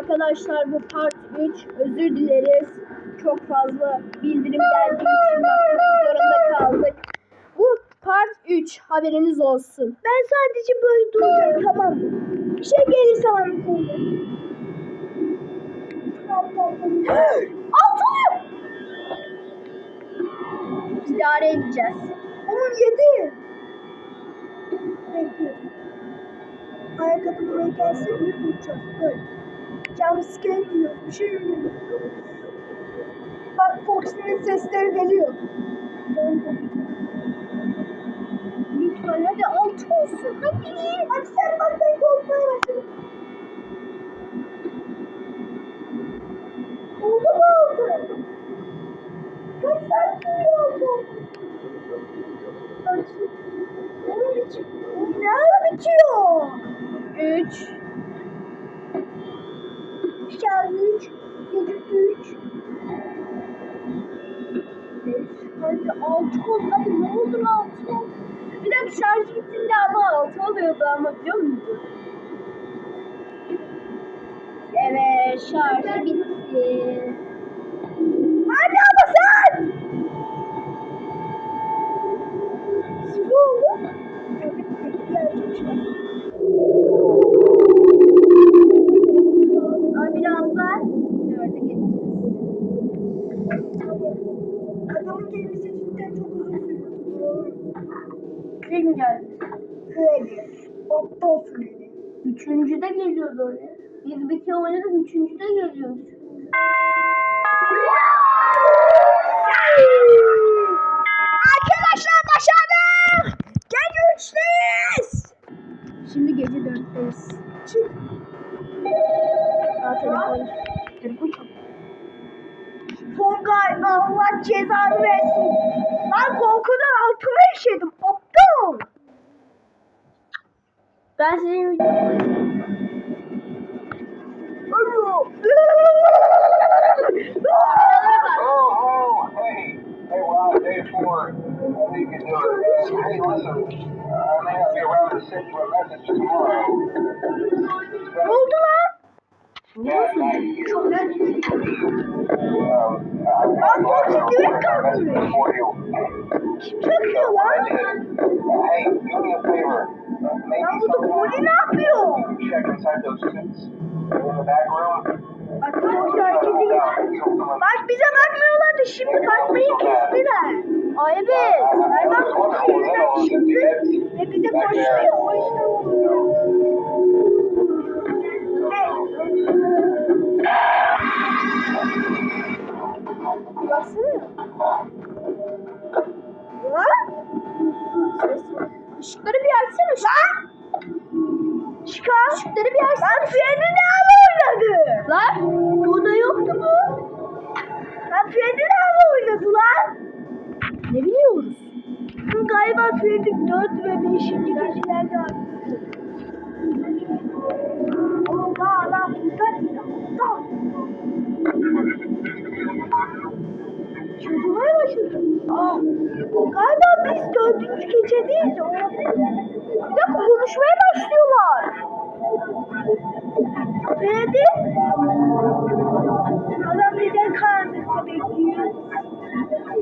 Arkadaşlar bu part 3. Özür dileriz. Çok fazla bildirim geldiği için bakmak zorunda kaldık. Bu part 3. Haberiniz olsun. Ben sadece böyle duracağım tamam mı? Bir şey gelirse bana söyle. Altı! İdare edeceğiz. Onun yedi. Bekle. Ayakkabı buraya gelse bir duracağız. Böyle. Jumpscare yiyor. Bir şey yiyor. Bak Fox'un sesleri geliyor. Lütfen hadi altı olsun. Hadi. Hadi sen bak ben korkmaya başladım. Oldu mu oldu? Kaç saat sürüyor oldu? Ne biçim? Ne ara bitiyor? 3. Şarj 3, gecik 3. Hadi altı ol. Hadi ne olur altı ol. Bir dakika şarj bittiğinde ama altı oluyordu ama biliyor musun? Evet şarj bitti. Hadi ama sen! Sıfır oldu. Ama biraz daha dörde geçeceğiz. Adamın gelmesi cidden çok uzun sürüyor. Kim geldi? Freddy. Aptal Freddy. Üçüncüde geliyordu oraya. Biz bir kere oynadık, üçüncüde geliyoruz. Arkadaşlar başardık. Gece üçteyiz. Şimdi gece dörtteyiz. Çık. Aa, telefon. Telefon çok. Tongay Allah cezanı versin. Ben korkudan altıma işedim. Aptal. Ben sizin videoyu Oh, oh, hey, hey, wow, day four. What you do it. Hey, listen, I may not be around to send you a message tomorrow. Ne oldu Yeah, night. Çok I'm Lan direkt message kalkmış. Kim çakıyor lan? Lan burada sometime poli ne yapıyor? Arkadaşlar kedi. Bak bize bakmıyorlar da şimdi bakmayı kestiler. Ay evet. Ay bak Foxy yeniden çıktı ve bize koşuyor. O yüzden oluyor. Freddy 4 ve 5. gecelerde var. Allah lan dikkat et. Tamam. Çözülmeye başladı. Aa, galiba biz dördüncü gecedeyiz. Bir dakika konuşmaya başlıyorlar. Freddy? Adam karanlıkta bekliyor?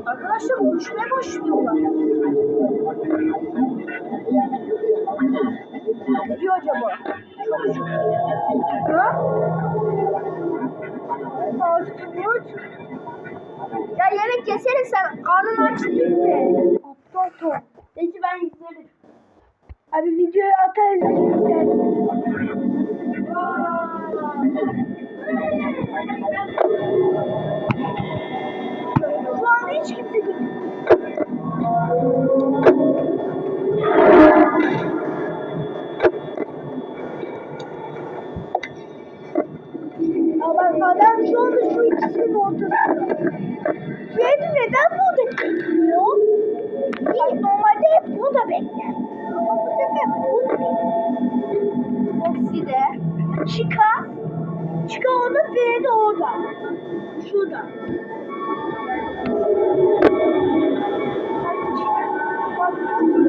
Arkadaşlar konuşmaya başlıyorlar. Ne diyor acaba? Çok üzüldüm. Ha? Ağzı tutuyor. Ya yemek yesene sen. Karnın aç değil mi? Aptal top. Peki ben izlerim. Abi videoyu atarız biz An hiç bak adam şu şu ikisinin ortasında. Freddy neden burada bekliyor? İlk normalde burada bekler. Ama bu burada bekliyor. Foxy de. Chica. Chica orada, Freddy orada. Şurada.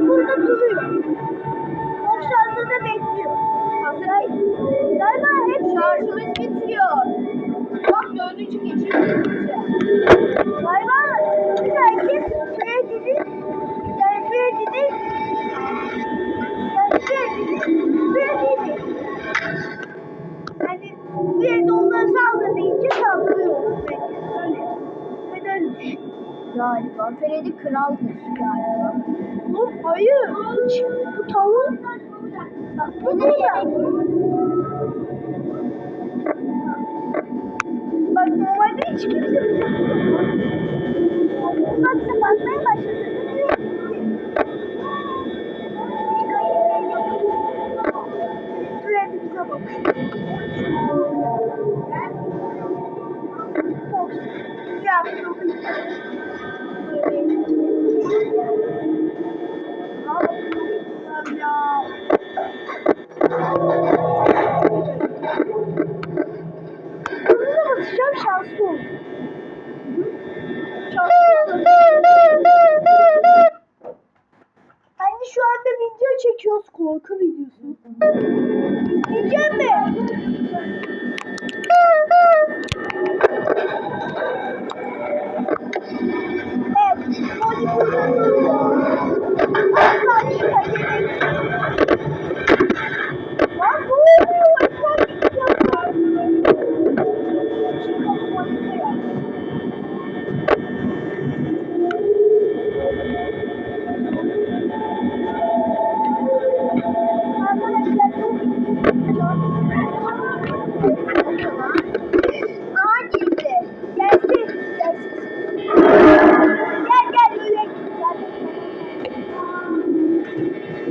Burada duruyor. Yoksa da bekliyor. Galiba hep Şarjımız bitiyor. galiba. Feredi kraldır galiba. Bu hayır. Hiç, bu tavuk. Bu ne ya? Bak normalde hiç kimse bize... Bak sen bakmaya başladı.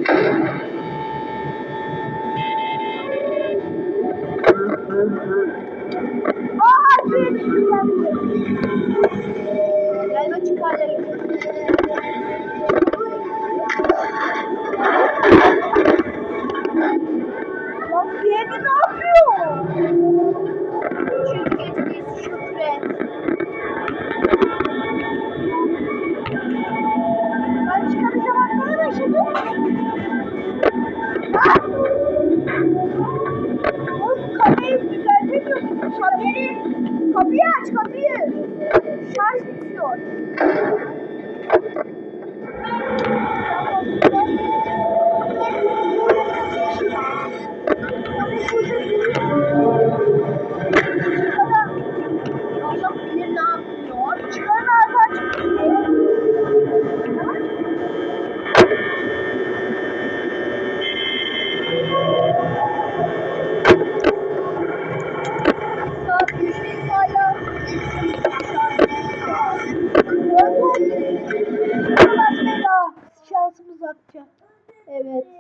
Thank you. Kapıyı, kapıyı aç kapıyı. Evet.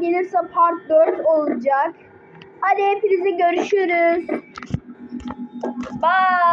gelirse part 4 olacak. Hadi hepinize görüşürüz. Bye.